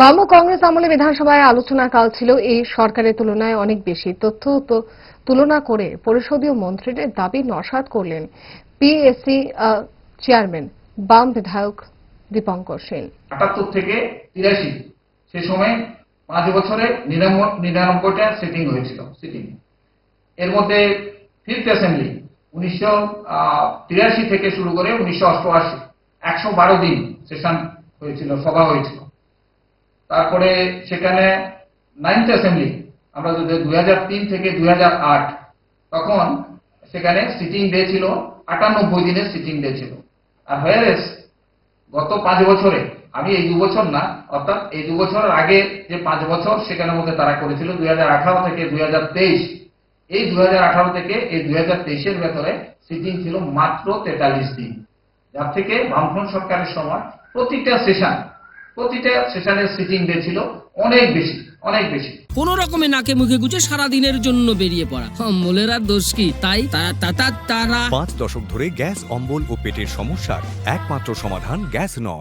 বাম কংগ্রেস আমলে বিধানসভায় আলোচনার কাল ছিল এই সরকারের তুলনায় অনেক বেশি। তথ্য তুলনা করে পরিষদীয় মন্ত্রীদের দাবি নস্বাত করলেন পিএসসি চেয়ারম্যান, বাম বিধায়ক দীপঙ্কর সেন। আটাত্তর থেকে তিরাশি, সে সময় পাঁচ বছরে নিরানব্বইটা সিটিং হয়েছিল সিটিং এর মধ্যে ফিফথ অ্যাসেম্বলি উনিশশো তিরাশি থেকে শুরু করে উনিশশো অষ্টআশি, একশো বারো দিন সেশন হয়েছিল, সভা হয়েছিল। তারপরে সেখানে নাইন্থ অ্যাসেম্বলি আমরা যদি দুই হাজার তিন থেকে দুই তখন সেখানে সিটিং ডে ছিল, আটানব্বই দিনের সিটিং ডে ছিল। আর হয়ারেস গত পাঁচ বছরে, আমি এই দু বছর না, অর্থাৎ এই দু বছরের আগে যে পাঁচ বছর সেখানের মধ্যে তারা করেছিল, দুই হাজার আঠারো থেকে দুই হাজার তেইশ, এই দুই হাজার আঠারো থেকে এই দুই তেইশের ভেতরে সিটিং ছিল মাত্র তেতাল্লিশ দিন। যার থেকে বামফ্রন্ট সরকারের সময় প্রতিটা সেশন প্রতিটা সেশনের সিটিং ডে ছিল অনেক বেশি অনেক বেশি। কোন রকমে নাকে মুখে গুজে সারা দিনের জন্য বেরিয়ে পড়া। অম্বলের আর দোষ কি? তাই তারা তারা তারা পাঁচ দশক ধরে গ্যাস অম্বল ও পেটের সমস্যার একমাত্র সমাধান গ্যাস নল